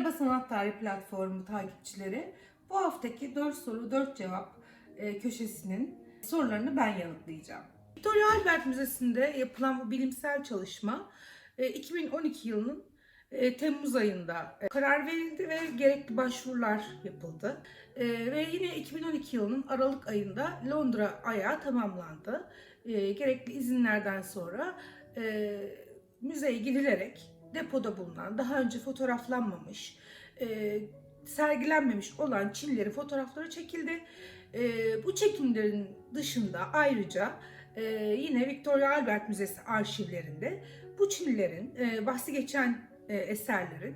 Merhaba Sanat Tarihi Platformu takipçileri. Bu haftaki 4 soru 4 cevap e, köşesinin sorularını ben yanıtlayacağım. Victoria Albert Müzesi'nde yapılan bu bilimsel çalışma e, 2012 yılının e, Temmuz ayında e, karar verildi ve gerekli başvurular yapıldı. E, ve yine 2012 yılının Aralık ayında Londra ayağı tamamlandı. E, gerekli izinlerden sonra e, müzeye gidilerek depoda bulunan, daha önce fotoğraflanmamış, e, sergilenmemiş olan Çinlilerin fotoğrafları çekildi. E, bu çekimlerin dışında ayrıca e, yine Victoria Albert Müzesi arşivlerinde bu Çinlilerin e, bahsi geçen e, eserlerin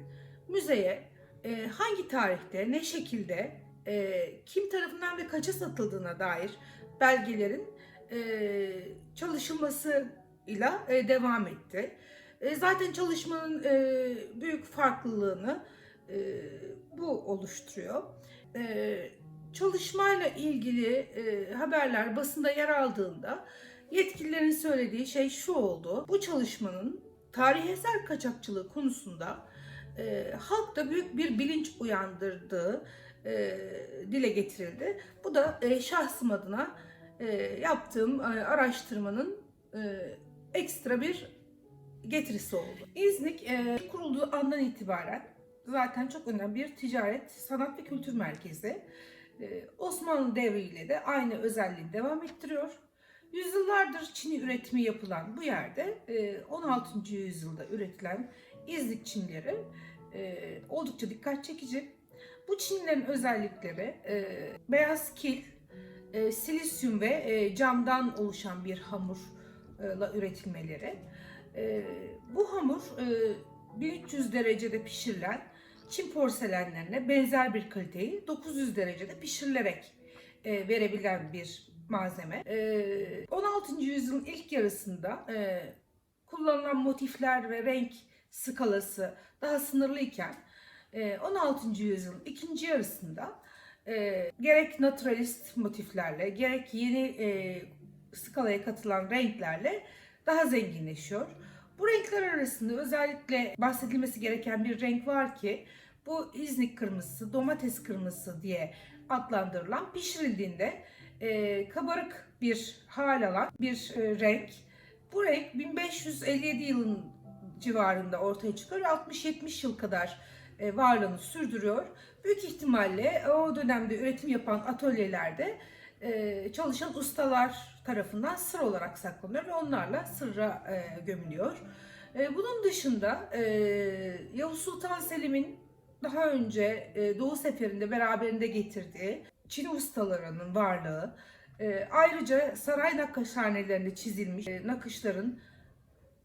müzeye e, hangi tarihte, ne şekilde, e, kim tarafından ve kaça satıldığına dair belgelerin e, çalışılmasıyla e, devam etti. E, zaten çalışmanın e, büyük farklılığını e, bu oluşturuyor. Çalışmayla ilgili haberler basında yer aldığında yetkililerin söylediği şey şu oldu. Bu çalışmanın tarihi eser kaçakçılığı konusunda halkta büyük bir bilinç uyandırdığı dile getirildi. Bu da şahsım adına yaptığım araştırmanın ekstra bir getirisi oldu. İznik e, kurulduğu andan itibaren zaten çok önemli bir ticaret, sanat ve kültür merkezi. E, Osmanlı devriyle de aynı özelliği devam ettiriyor. Yüzyıllardır Çin'i üretimi yapılan bu yerde e, 16. yüzyılda üretilen İznik Çinleri e, oldukça dikkat çekici. Bu Çinlerin özellikleri e, beyaz kil, e, silisyum ve e, camdan oluşan bir hamurla üretilmeleri. E, bu hamur e, 1300 derecede pişirilen Çin porselenlerine benzer bir kaliteyi 900 derecede pişirilerek e, verebilen bir malzeme. E, 16. yüzyılın ilk yarısında e, kullanılan motifler ve renk skalası daha sınırlıyken e, 16. yüzyılın ikinci yarısında e, gerek naturalist motiflerle gerek yeni e, skalaya katılan renklerle daha zenginleşiyor. Bu renkler arasında özellikle bahsedilmesi gereken bir renk var ki bu İznik kırmızısı, domates kırmızısı diye adlandırılan pişirildiğinde e, kabarık bir hal alan bir e, renk. Bu renk 1557 yılın civarında ortaya çıkıyor. 60-70 yıl kadar e, varlığını sürdürüyor. Büyük ihtimalle o dönemde üretim yapan atölyelerde çalışan ustalar tarafından sır olarak saklanıyor ve onlarla sırra e, gömülüyor. E, bunun dışında e, Yavuz Sultan Selim'in daha önce e, Doğu Seferi'nde beraberinde getirdiği Çin ustalarının varlığı, e, ayrıca saray nakışhanelerinde çizilmiş e, nakışların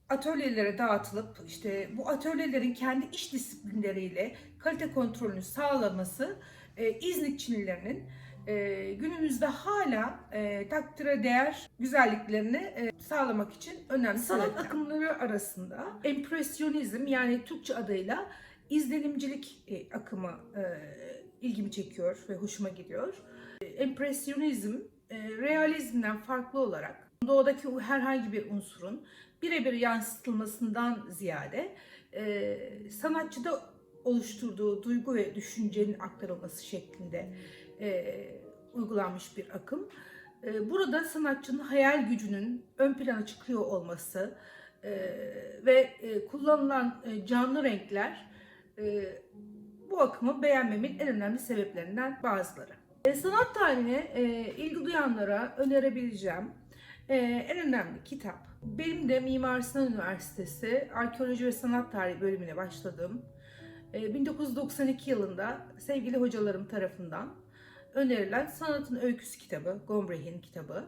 atölyelere dağıtılıp işte bu atölyelerin kendi iş disiplinleriyle kalite kontrolünü sağlaması e, İznik Çinlilerinin e, günümüzde hala e, takdire değer güzelliklerini e, sağlamak için önemli. Sanat akımları arasında empresyonizm yani Türkçe adıyla izlenimcilik e, akımı e, ilgimi çekiyor ve hoşuma gidiyor. E, empresyonizm e, realizmden farklı olarak doğadaki herhangi bir unsurun birebir yansıtılmasından ziyade e, sanatçıda oluşturduğu duygu ve düşüncenin aktarılması şeklinde e, uygulanmış bir akım. E, burada sanatçının hayal gücünün ön plana çıkıyor olması e, ve e, kullanılan e, canlı renkler e, bu akımı beğenmemin en önemli sebeplerinden bazıları. E, sanat tarihine e, ilgi duyanlara önerebileceğim e, en önemli kitap. Benim de Mimar Sinan Üniversitesi Arkeoloji ve Sanat Tarihi bölümüne başladım. E, 1992 yılında sevgili hocalarım tarafından önerilen Sanatın Öyküsü kitabı, Gombrey'in kitabı.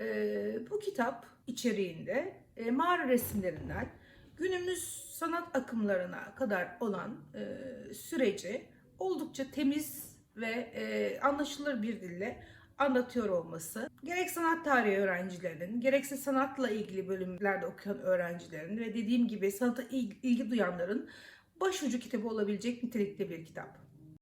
E, bu kitap içeriğinde e, mağara resimlerinden günümüz sanat akımlarına kadar olan e, süreci oldukça temiz ve e, anlaşılır bir dille anlatıyor olması gerek sanat tarihi öğrencilerinin gerekse sanatla ilgili bölümlerde okuyan öğrencilerin ve dediğim gibi sanata ilgi duyanların başucu kitabı olabilecek nitelikte bir kitap.